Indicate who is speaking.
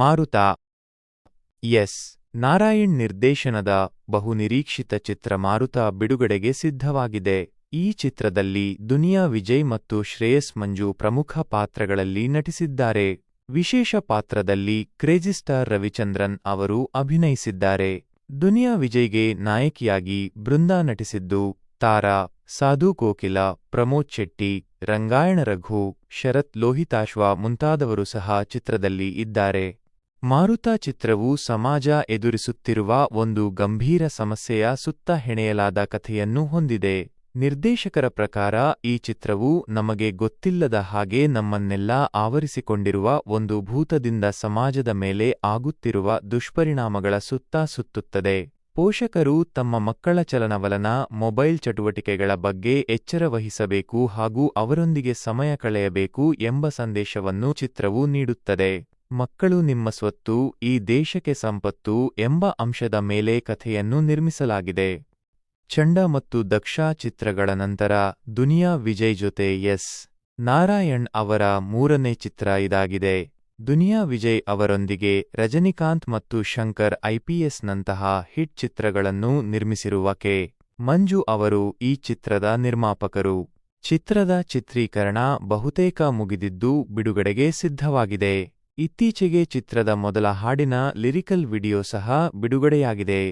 Speaker 1: ಮಾರುತ. ಎಸ್. ನಾರಾಯಣ್ ನಿರ್ದೇಶನದ ಬಹುನಿರೀಕ್ಷಿತ ಚಿತ್ರ ಮಾರುತ ಬಿಡುಗಡೆಗೆ ಸಿದ್ಧವಾಗಿದೆ. ಈ ಚಿತ್ರದಲ್ಲಿ ದುನಿಯಾ ವಿಜಯ್ ಮತ್ತು ಶ್ರೇಯಸ್ ಮಂಜು ಪ್ರಮುಖ ಪಾತ್ರಗಳಲ್ಲಿ ನಟಿಸಿದ್ದಾರೆ. ವಿಶೇಷ ಪಾತ್ರದಲ್ಲಿ ಕ್ರೇಜಿಸ್ಟಾರ್ ರವಿಚಂದ್ರನ್ ಅವರು ಅಭಿನಯಿಸಿದ್ದಾರೆ. ದುನಿಯಾ ವಿಜಯ್ಗೆ ನಾಯಕಿಯಾಗಿ ಬೃಂದಾ ನಟಿಸಿದ್ದು, ತಾರಾ, ಸಾಧು ಕೋಕಿಲ, ಪ್ರಮೋದ್ ಶೆಟ್ಟಿ, ರಂಗಾಯಣ ರಘು, ಶರತ್ ಲೋಹಿತಾಶ್ವ ಮುಂತಾದವರು ಸಹ ಚಿತ್ರದಲ್ಲಿ ಇದ್ದಾರೆ. ಮಾರುತ ಚಿತ್ರವು ಸಮಾಜ ಎದುರಿಸುತ್ತಿರುವ ಒಂದು ಗಂಭೀರ ಸಮಸ್ಯೆಯ ಸುತ್ತ ಹೆಣೆಯಲಾದ ಕಥೆಯನ್ನು ಹೊಂದಿದೆ. ನಿರ್ದೇಶಕರ ಪ್ರಕಾರ ಈ ಚಿತ್ರವು ನಮಗೆ ಗೊತ್ತಿಲ್ಲದ ಹಾಗೆ ನಮ್ಮನ್ನೆಲ್ಲ ಆವರಿಸಿಕೊಂಡಿರುವ ಒಂದು ಭೂತದಿಂದ ಸಮಾಜದ ಮೇಲೆ ಆಗುತ್ತಿರುವ ದುಷ್ಪರಿಣಾಮಗಳ ಸುತ್ತ ಸುತ್ತುತ್ತದೆ. ಪೋಷಕರು ತಮ್ಮ ಮಕ್ಕಳ ಚಲನವಲನ, ಮೊಬೈಲ್ ಚಟುವಟಿಕೆಗಳ ಬಗ್ಗೆ ಎಚ್ಚರ ವಹಿಸಬೇಕು ಹಾಗೂ ಅವರೊಂದಿಗೆ ಸಮಯ ಕಳೆಯಬೇಕು ಎಂಬ ಸಂದೇಶವನ್ನು ಚಿತ್ರವು ನೀಡುತ್ತದೆ. ಮಕ್ಕಳು ನಿಮ್ಮ ಸ್ವತ್ತು, ಈ ದೇಶಕ್ಕೆ ಸಂಪತ್ತು ಎಂಬ ಅಂಶದ ಮೇಲೆ ಕಥೆಯನ್ನು ನಿರ್ಮಿಸಲಾಗಿದೆ. ಚಂಡ ಮತ್ತು ದಕ್ಷ ಚಿತ್ರಗಳ ನಂತರ ದುನಿಯಾ ವಿಜಯ್ ಜೊತೆ ಎಸ್. ನಾರಾಯಣ್ ಅವರ ಮೂರನೇ ಚಿತ್ರ ಇದಾಗಿದೆ. ದುನಿಯಾ ವಿಜಯ್ ಅವರೊಂದಿಗೆ ರಜನಿಕಾಂತ್ ಮತ್ತು ಶಂಕರ್ ಐಪಿಎಸ್ನಂತಹ ಹಿಟ್ ಚಿತ್ರಗಳನ್ನು ನಿರ್ಮಿಸಿರುವ ಕೆ. ಮಂಜು ಅವರು ಈ ಚಿತ್ರದ ನಿರ್ಮಾಪಕರು. ಚಿತ್ರದ ಚಿತ್ರೀಕರಣ ಬಹುತೇಕ ಮುಗಿದಿದ್ದು ಬಿಡುಗಡೆಗೆ ಸಿದ್ಧವಾಗಿದೆ. ಇತ್ತೀಚೆಗೆ ಚಿತ್ರದ ಮೊದಲ ಹಾಡಿನ ಲಿರಿಕಲ್ ವಿಡಿಯೋ ಸಹ ಬಿಡುಗಡೆಯಾಗಿದೆ.